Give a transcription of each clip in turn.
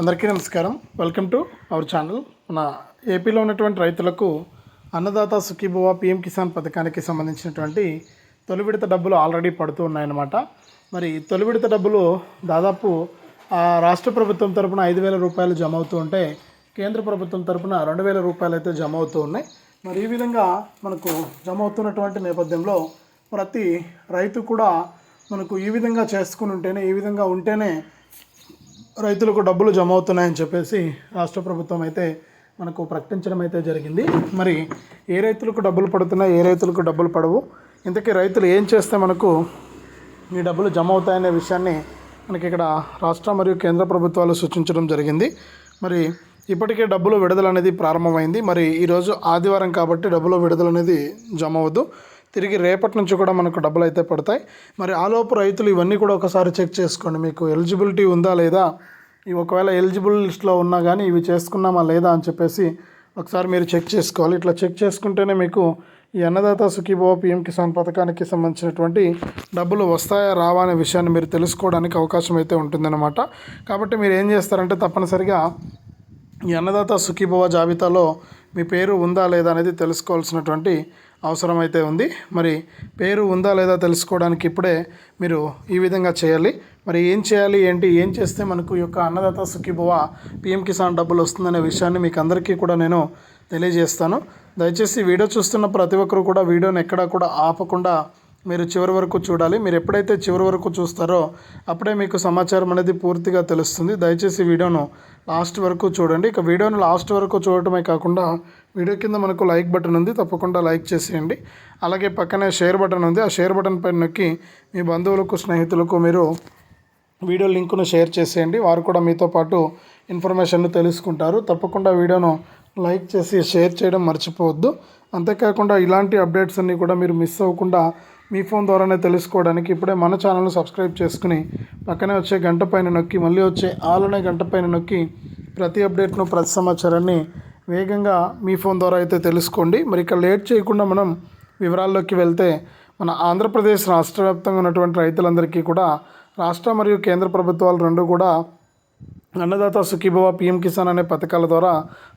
అందరికీ నమస్కారం. Welcome to our channel మన ఏపీలో ఉన్నటువంటి రైతులకు అన్నదాత సుఖీభవ పిఎం కిసాన్ పథకానికి సంబంధించినటువంటి తొలి విడత డబ్బులు ఆల్రెడీ పడుతూ ఉన్నాయన్నమాట. మరి తొలి విడత డబ్బులు దాదాపు రాష్ట్ర ప్రభుత్వం తరపున ఐదు వేల రూపాయలు జమ అవుతూ ఉంటే కేంద్ర ప్రభుత్వం తరపున రెండు వేల రూపాయలు అయితే జమ అవుతూ ఉన్నాయి. మరి ఈ విధంగా మనకు జమ అవుతున్నటువంటి నేపథ్యంలో ప్రతి రైతు కూడా మనకు ఈ విధంగా చేసుకుని ఉంటేనే ఈ విధంగా ఉంటేనే రైతులకు డబ్బులు జమ అవుతున్నాయని చెప్పేసి రాష్ట్ర ప్రభుత్వం అయితే మనకు ప్రకటించడం అయితే జరిగింది. మరి ఏ రైతులకు డబ్బులు పడుతున్నాయి ఏ రైతులకు డబ్బులు పడవు? ఇంతకీ రైతులు ఏం చేస్తే మనకు ఈ డబ్బులు జమ అవుతాయనే విషయాన్ని మనకి ఇక్కడ రాష్ట్ర మరియు కేంద్ర ప్రభుత్వాలు సూచించడం జరిగింది. మరి ఇప్పటికే డబ్బులు విడుదల అనేది ప్రారంభమైంది. మరి ఈరోజు ఆదివారం కాబట్టి డబ్బులు విడుదల అనేది జమ అవ్వదు తిరిగి రేపటి నుంచి కూడా మనకు డబ్బులు అయితే పడతాయి. మరి ఆలోపు రైతులు ఇవన్నీ కూడా ఒకసారి చెక్ చేసుకోండి. మీకు ఎలిజిబిలిటీ ఉందా లేదా? ఒకవేళ ఎలిజిబుల్ లిస్ట్లో ఉన్నా కానీ ఇవి చేసుకున్నామా లేదా అని చెప్పేసి ఒకసారి మీరు చెక్ చేసుకోవాలి. ఇట్లా చెక్ చేసుకుంటేనే మీకు ఈ అన్నదాత సుఖీభవ పిఎం కిసాన్ పథకానికి సంబంధించినటువంటి డబ్బులు వస్తాయా రావా అనే విషయాన్ని మీరు తెలుసుకోవడానికి అవకాశం అయితే ఉంటుందన్నమాట. కాబట్టి మీరు ఏం చేస్తారంటే తప్పనిసరిగా ఈ అన్నదాత సుఖీభవ జాబితాలో మీ పేరు ఉందా లేదా అనేది తెలుసుకోవాల్సినటువంటి అవసరం అయితే ఉంది. మరి పేరు ఉందా లేదా తెలుసుకోవడానికి ఇప్పుడే మీరు ఈ విధంగా చేయాలి. మరి ఏం చేయాలి ఏంటి ఏం చేస్తే మనకు ఈ యొక్క అన్నదాత సుఖీభవ పిఎం కిసాన్ డబ్బులు వస్తుందనే విషయాన్ని మీకు అందరికీ కూడా నేను తెలియజేస్తాను. దయచేసి వీడియో చూస్తున్న ప్రతి ఒక్కరు కూడా వీడియోని ఎక్కడా కూడా ఆపకుండా మీరు చివరి వరకు చూడాలి. మీరు ఎప్పుడైతే చివరి వరకు చూస్తారో అప్పుడే మీకు సమాచారం అనేది పూర్తిగా తెలుస్తుంది. దయచేసి వీడియోను లాస్ట్ వరకు చూడండి. ఇక వీడియోను లాస్ట్ వరకు చూడటమే కాకుండా వీడియో కింద మనకు లైక్ బటన్ ఉంది. తప్పకుండా లైక్ చేసేయండి. అలాగే పక్కనే షేర్ బటన్ ఉంది. ఆ షేర్ బటన్ పైన నొక్కి మీ బంధువులకు స్నేహితులకు మీరు వీడియో లింకును షేర్ చేసేయండి. వారు కూడా మీతో పాటు ఇన్ఫర్మేషన్ తెలుసుకుంటారు. తప్పకుండా వీడియోను లైక్ చేసి షేర్ చేయడం మర్చిపోవద్దు. అంతేకాకుండా ఇలాంటి అప్డేట్స్ అన్నీ కూడా మీరు మిస్ అవ్వకుండా మీ ఫోన్ ద్వారానే తెలుసుకోవడానికి ఇప్పుడే మన ఛానల్ను సబ్స్క్రైబ్ చేసుకుని పక్కనే వచ్చే గంట పైన నొక్కి మళ్ళీ వచ్చే ఆలనే గంట పైన నొక్కి ప్రతి అప్డేట్ను ప్రతి సమాచారాన్ని వేగంగా మీ ఫోన్ ద్వారా అయితే తెలుసుకోండి. మరి ఇక లేట్ చేయకుండా మనం వివరాల్లోకి వెళ్తే మన ఆంధ్రప్రదేశ్ రాష్ట్ర వ్యాప్తంగా ఉన్నటువంటి రైతులందరికీ కూడా రాష్ట్ర మరియు కేంద్ర ప్రభుత్వాలు రెండు కూడా అన్నదాత సుఖీభవ పిఎం కిసాన్ అనే పథకాల ద్వారా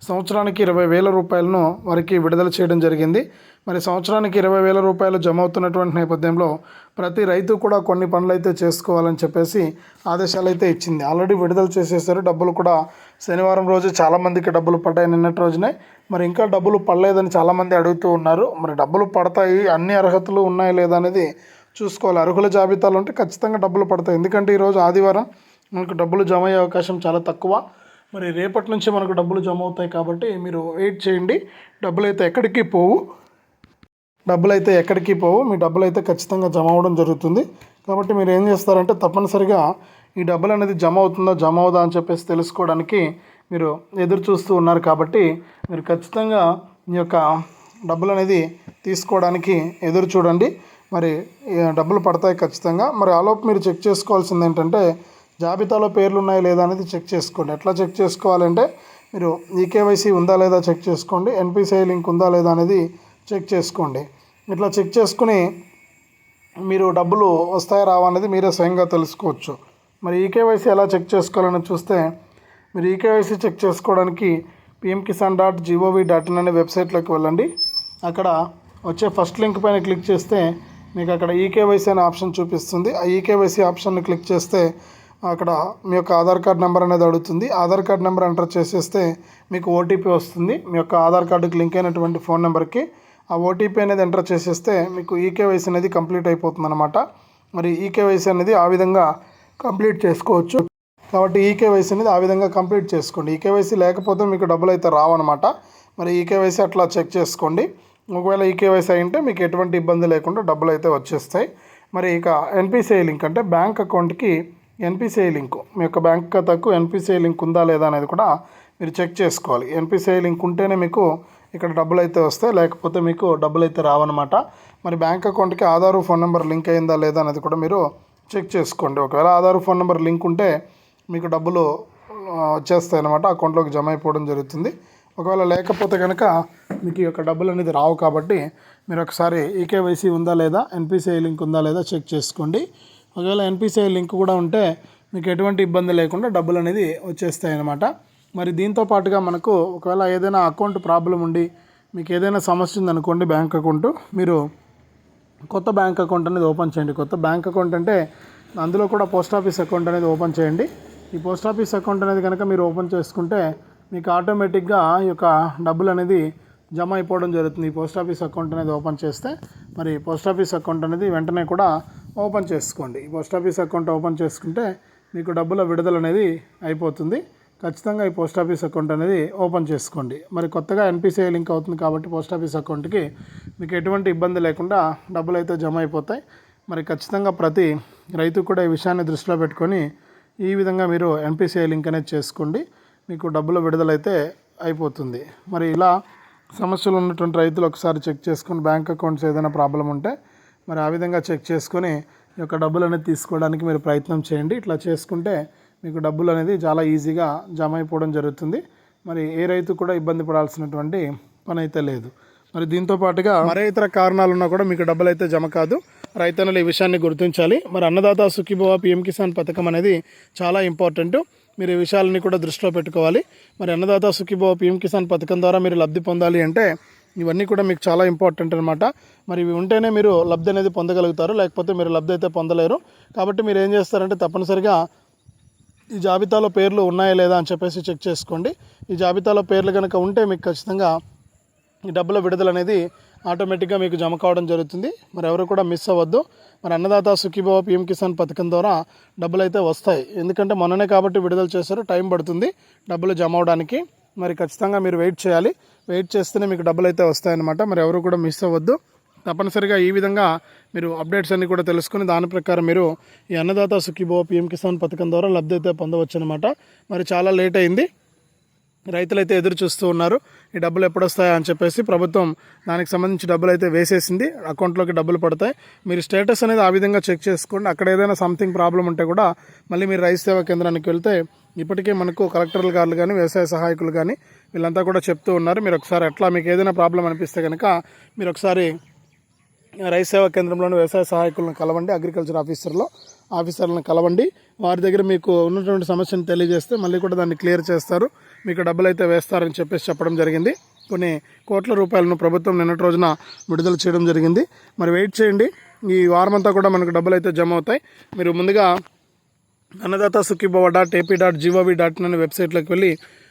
సంవత్సరానికి ఇరవై వేల రూపాయలను వారికి విడుదల చేయడం జరిగింది. మరి సంవత్సరానికి ఇరవై వేల రూపాయలు జమ అవుతున్నటువంటి నేపథ్యంలో ప్రతి రైతు కూడా కొన్ని పనులు అయితే చేసుకోవాలని చెప్పేసి ఆదేశాలు అయితే ఇచ్చింది. ఆల్రెడీ విడుదల చేసేసారు డబ్బులు కూడా శనివారం రోజు చాలామందికి డబ్బులు పడ్డాయి. నిన్నటి రోజునే మరి ఇంకా డబ్బులు పడలేదని చాలామంది అడుగుతూ ఉన్నారు. మరి డబ్బులు పడతాయి అన్ని అర్హతలు ఉన్నాయా లేదా అనేది చూసుకోవాలి. అర్హుల జాబితాలు ఉంటే ఖచ్చితంగా డబ్బులు పడతాయి. ఎందుకంటే ఈరోజు ఆదివారం మనకు డబ్బులు జమ అయ్యే అవకాశం చాలా తక్కువ. మరి రేపటి నుంచి మనకు డబ్బులు జమ అవుతాయి కాబట్టి మీరు వెయిట్ చేయండి. డబ్బులు అయితే ఎక్కడికి పోవు. డబ్బులు అయితే ఎక్కడికి పోవు. మీ డబ్బులు అయితే ఖచ్చితంగా జమ అవ్వడం జరుగుతుంది. కాబట్టి మీరు ఏం చేస్తారంటే తప్పనిసరిగా ఈ డబ్బులు అనేది జమ అవుతుందా జమ అవుదా అని చెప్పేసి తెలుసుకోవడానికి మీరు ఎదురు చూస్తూ ఉన్నారు కాబట్టి మీరు ఖచ్చితంగా మీ యొక్క డబ్బులు అనేది తీసుకోవడానికి ఎదురు చూడండి. మరి డబ్బులు పడతాయి ఖచ్చితంగా. మరి ఆలోపు మీరు చెక్ చేసుకోవాల్సింది ఏంటంటే జాబితాలో పేర్లు ఉన్నాయా లేదా అనేది చెక్ చేసుకోండి. ఎట్లా చెక్ చేసుకోవాలంటే మీరు ఈకేవైసీ ఉందా లేదా చెక్ చేసుకోండి. ఎన్పిసిఐ లింక్ ఉందా లేదా అనేది చెక్ చేసుకోండి. ఇట్లా చెక్ చేసుకుని మీరు డబ్బులు వస్తాయా రావా అనేది మీరే స్వయంగా తెలుసుకోవచ్చు. మరి ఈకేవైసీ ఎలా చెక్ చేసుకోవాలని చూస్తే మీరు ఈకేవైసీ చెక్ చేసుకోవడానికి PM Kisan dot gov dot in అనే వెబ్సైట్లోకి వెళ్ళండి. అక్కడ వచ్చే ఫస్ట్ లింక్ పైన క్లిక్ చేస్తే మీకు అక్కడ ఈకేవైసీ అనే ఆప్షన్ చూపిస్తుంది. ఆ ఈకేవైసీ ఆప్షన్ని క్లిక్ చేస్తే అక్కడ మీ యొక్క ఆధార్ కార్డ్ నెంబర్ అనేది అడుగుతుంది. ఆధార్ కార్డ్ నెంబర్ ఎంటర్ చేసేస్తే మీకు ఓటీపీ వస్తుంది. మీ యొక్క ఆధార్ కార్డుకి లింక్ అయినటువంటి ఫోన్ నెంబర్కి. ఆ ఓటీపీ అనేది ఎంటర్ చేసేస్తే మీకు ఈకేవైసీ అనేది కంప్లీట్ అయిపోతుంది అనమాట మరి ఈకేవైసీ అనేది ఆ విధంగా కంప్లీట్ చేసుకోవచ్చు. కాబట్టి ఈకేవైసీ అనేది ఆ విధంగా కంప్లీట్ చేసుకోండి. ఈకేవైసీ లేకపోతే మీకు డబ్బులు అయితే రావన్నమాట. మరి ఈకేవైసీ అట్లా చెక్ చేసుకోండి. ఒకవేళ ఈకేవైసీ అయి ఉంటే మీకు ఎటువంటి ఇబ్బంది లేకుండా డబ్బులు అయితే వచ్చేస్తాయి. మరి ఇక ఎన్పిసిఐ లింక్ అంటే బ్యాంక్ అకౌంట్కి ఎన్పిసిఐ లింక్. మీ యొక్క బ్యాంక్ ఖాతాకు ఎన్పిసిఐ లింక్ ఉందా లేదా అనేది కూడా మీరు చెక్ చేసుకోవాలి. ఎన్పిసిఐ లింక్ ఉంటేనే మీకు ఇక్కడ డబ్బులు అయితే వస్తాయి లేకపోతే మీకు డబ్బులు అయితే రావన్నమాట. మరి బ్యాంక్ అకౌంట్కి ఆధార్ ఫోన్ నెంబర్ లింక్ అయిందా లేదా అనేది కూడా మీరు చెక్ చేసుకోండి. ఒకవేళ ఆధార్ ఫోన్ నెంబర్ లింక్ ఉంటే మీకు డబ్బులు వచ్చేస్తాయి అన్నమాట అకౌంట్లోకి జమ అయిపోవడం జరుగుతుంది. ఒకవేళ లేకపోతే కనుక మీకు ఈ యొక్క డబ్బులు అనేది రావు కాబట్టి మీరు ఒకసారి ఈకేవైసీ ఉందా లేదా ఎన్పిసిఐ లింక్ ఉందా లేదా చెక్ చేసుకోండి. ఒకవేళ ఎన్పిసిఐ లింక్ కూడా ఉంటే మీకు ఎటువంటి ఇబ్బంది లేకుండా డబ్బులు అనేది వచ్చేస్తాయి అన్నమాట మరి దీంతో పాటుగా మనకు ఒకవేళ ఏదైనా అకౌంట్ ప్రాబ్లం ఉండి మీకు ఏదైనా సమస్య ఉందనుకోండి బ్యాంక్ అకౌంట్ మీరు కొత్త బ్యాంక్ అకౌంట్ అనేది ఓపెన్ చేయండి. కొత్త బ్యాంక్ అకౌంట్ అంటే అందులో కూడా పోస్ట్ ఆఫీస్ అకౌంట్ అనేది ఓపెన్ చేయండి. ఈ పోస్ట్ ఆఫీస్ అకౌంట్ అనేది కనుక మీరు ఓపెన్ చేసుకుంటే మీకు ఆటోమేటిక్గా ఈ యొక్క డబ్బులు అనేది జమ అయిపోవడం జరుగుతుంది. ఈ పోస్ట్ ఆఫీస్ అకౌంట్ అనేది ఓపెన్ చేస్తే మరి పోస్ట్ ఆఫీస్ అకౌంట్ అనేది వెంటనే కూడా ఓపెన్ చేసుకోండి. పోస్ట్ ఆఫీస్ అకౌంట్ ఓపెన్ చేసుకుంటే మీకు డబ్బుల విడుదల అనేది అయిపోతుంది. ఖచ్చితంగా ఈ పోస్ట్ ఆఫీస్ అకౌంట్ అనేది ఓపెన్ చేసుకోండి. మరి కొత్తగా ఎన్పిసిఐ లింక్ అవుతుంది కాబట్టి పోస్ట్ ఆఫీస్ అకౌంట్కి మీకు ఎటువంటి ఇబ్బంది లేకుండా డబ్బులు అయితే జమ అయిపోతాయి. మరి ఖచ్చితంగా ప్రతి రైతు కూడా ఈ విషయాన్ని దృష్టిలో పెట్టుకొని ఈ విధంగా మీరు ఎన్పిసిఐ లింక్ అనేది చేసుకోండి. మీకు డబ్బుల విడుదలైతే అయిపోతుంది. మరి ఇలా సమస్యలు ఉన్నటువంటి రైతులు ఒకసారి చెక్ చేసుకుని బ్యాంక్ అకౌంట్స్ ఏదైనా ప్రాబ్లం ఉంటే మరి ఆ విధంగా చెక్ చేసుకొని ఈ యొక్క డబ్బులు అనేది తీసుకోవడానికి మీరు ప్రయత్నం చేయండి. ఇట్లా చేసుకుంటే మీకు డబ్బులు అనేది చాలా ఈజీగా జమ అయిపోవడం జరుగుతుంది. మరి ఏ రైతు కూడా ఇబ్బంది పడాల్సినటువంటి పని అయితే లేదు. మరి దీంతో పాటుగా మరే ఇతర కారణాలు ఉన్నా కూడా మీకు డబ్బులు అయితే జమ కాదు. రైతన్నులు ఈ విషయాన్ని గుర్తించాలి. మరి అన్నదాత సుఖీభవ పిఎం కిసాన్ పథకం అనేది చాలా ఇంపార్టెంట్. మీరు ఈ విషయాలని కూడా దృష్టిలో పెట్టుకోవాలి. మరి అన్నదాత సుఖీభవ పిఎం కిసాన్ పథకం ద్వారా మీరు లబ్ధి పొందాలి అంటే ఇవన్నీ కూడా మీకు చాలా ఇంపార్టెంట్ అనమాట మరి ఇవి ఉంటేనే మీరు లబ్ధి అనేది పొందగలుగుతారు. లేకపోతే మీరు లబ్ధి అయితే పొందలేరు. కాబట్టి మీరు ఏం చేస్తారంటే తప్పనిసరిగా ఈ జాబితాలో పేర్లు ఉన్నాయా లేదా అని చెప్పేసి చెక్ చేసుకోండి. ఈ జాబితాలో పేర్లు కనుక ఉంటే మీకు ఖచ్చితంగా ఈ డబ్బుల విడుదల అనేది ఆటోమేటిక్గా మీకు జమ కావడం జరుగుతుంది. మరి ఎవరు కూడా మిస్ అవ్వద్దు. మరి అన్నదాత సుఖీభవ పిఎం కిసాన్ పథకం ద్వారా డబ్బులు అయితే వస్తాయి. ఎందుకంటే మొన్ననే కాబట్టి విడుదల చేశారు. టైం పడుతుంది డబ్బులు జమ అవడానికి. మరి ఖచ్చితంగా మీరు వెయిట్ చేయాలి. వెయిట్ చేస్తేనే మీకు డబ్బులు అయితే వస్తాయన్నమాట. మరి ఎవరు కూడా మిస్ అవ్వద్దు. తప్పనిసరిగా ఈ విధంగా మీరు అప్డేట్స్ అన్ని కూడా తెలుసుకుని దాని ప్రకారం మీరు ఈ అన్నదాత సుఖీభవ పిఎం కిసాన్ పథకం ద్వారా లబ్ధి అయితే పొందవచ్చు అనమాట మరి చాలా లేట్ అయింది. రైతులైతే ఎదురు చూస్తూ ఉన్నారు. ఈ డబ్బులు ఎప్పుడు వస్తాయా అని చెప్పేసి ప్రభుత్వం దానికి సంబంధించి డబ్బులు అయితే వేసేసింది. అకౌంట్లోకి డబ్బులు పడతాయి. మీరు స్టేటస్ అనేది ఆ విధంగా చెక్ చేసుకోండి. అక్కడ ఏదైనా సంథింగ్ ప్రాబ్లం ఉంటే కూడా మళ్ళీ మీరు రైతు సేవా కేంద్రానికి వెళ్తే ఇప్పటికే మనకు కలెక్టర్లు గారు కానీ వ్యవసాయ సహాయకులు కానీ వీళ్ళంతా కూడా చెప్తూ ఉన్నారు. మీరు ఒకసారి అట్లా మీకు ఏదైనా ప్రాబ్లం అనిపిస్తే కనుక మీరు ఒకసారి రైతు సేవా కేంద్రంలోని వ్యవసాయ సహాయకులను కలవండి. అగ్రికల్చర్ ఆఫీసర్లో ఆఫీసర్లను కలవండి. వారి దగ్గర మీకు ఉన్నటువంటి సమస్యను తెలియజేస్తే మళ్ళీ కూడా దాన్ని క్లియర్ చేస్తారు. మీకు డబ్బులు అయితే వేస్తారని చెప్పేసి చెప్పడం జరిగింది. కొన్ని కోట్ల రూపాయలను ప్రభుత్వం నిన్నటి రోజున విడుదల చేయడం జరిగింది. మరి వెయిట్ చేయండి. ఈ వారం అంతా కూడా మనకు డబ్బులు అయితే జమ అవుతాయి. మీరు ముందుగా Annadata Sukhibhava dot AP dot gov dot in అనే వెబ్సైట్లోకి వెళ్ళి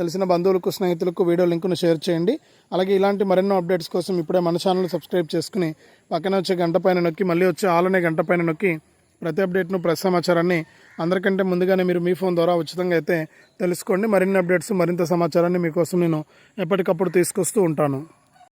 తెలిసిన బంధువులకు స్నేహితులకు వీడియో లింకును షేర్ చేయండి. అలాగే ఇలాంటి మరెన్నో అప్డేట్స్ కోసం ఇప్పుడే మన ఛానల్ సబ్స్క్రైబ్ చేసుకుని పక్కన వచ్చే గంట పైన నొక్కి మళ్ళీ వచ్చే ఆలనే గంట పైన నొక్కి ప్రతి అప్డేట్ను ప్రతి సమాచారాన్ని అందరికంటే ముందుగానే మీరు మీ ఫోన్ ద్వారా ఉచితంగా అయితే తెలుసుకోండి. మరిన్ని అప్డేట్స్ మరింత సమాచారాన్ని మీకోసం నేను ఎప్పటికప్పుడు తీసుకొస్తూ ఉంటాను.